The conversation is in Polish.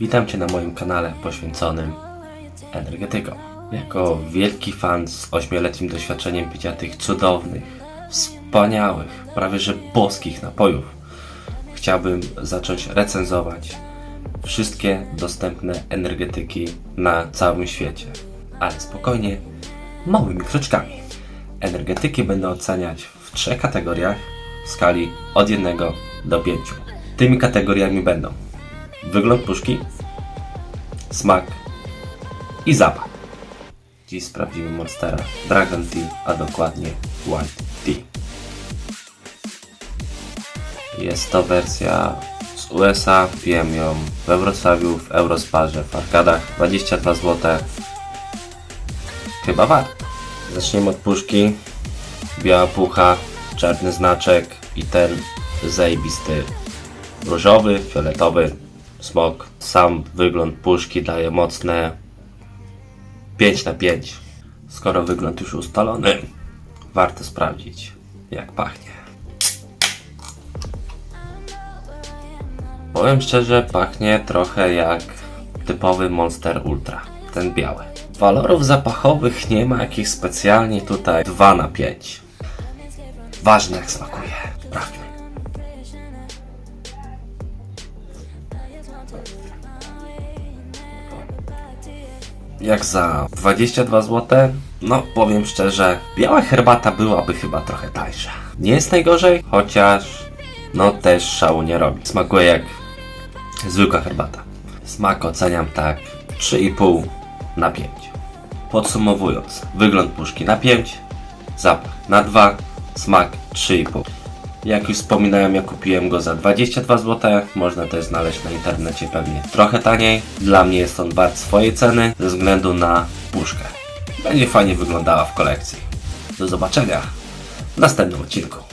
Witam Cię na moim kanale poświęconym energetykom. Jako wielki fan z ośmioletnim doświadczeniem picia tych cudownych, wspaniałych, prawie że boskich napojów, chciałbym zacząć recenzować wszystkie dostępne energetyki na całym świecie. Ale spokojnie, małymi kroczkami. Energetyki będę oceniać w trzech kategoriach w skali od 1 do 5. Tymi kategoriami będą wygląd puszki, smak i zapach. Dziś sprawdzimy Monstera Dragon Tea, a dokładnie White Tea. Jest to wersja z USA, pijem ją we Wrocławiu, w Eurosparze, w Arkadach, 22 zł. Chyba warto. Zaczniemy od puszki. Biała pucha, czarny znaczek i ten zajebisty różowy, fioletowy smok. Sam wygląd puszki daje mocne 5 na 5. Skoro wygląd już ustalony, warto sprawdzić jak pachnie. Powiem szczerze, pachnie trochę jak typowy Monster Ultra, ten biały. Walorów zapachowych nie ma jakichś specjalnie tutaj 2 na 5. Ważne jak smakuje. Sprawdźmy. Jak za 22 zł? No, powiem szczerze, biała herbata byłaby chyba trochę tańsza. Nie jest najgorzej, chociaż no też szału nie robi. Smakuje jak zwykła herbata. Smak oceniam tak 3,5 na 5. Podsumowując, wygląd puszki na 5, zapach na 2, smak 3,5. Jak już wspominałem, ja kupiłem go za 22 zł. Można też znaleźć na internecie pewnie trochę taniej. Dla mnie jest on wart swojej ceny ze względu na puszkę. Będzie fajnie wyglądała w kolekcji. Do zobaczenia w następnym odcinku.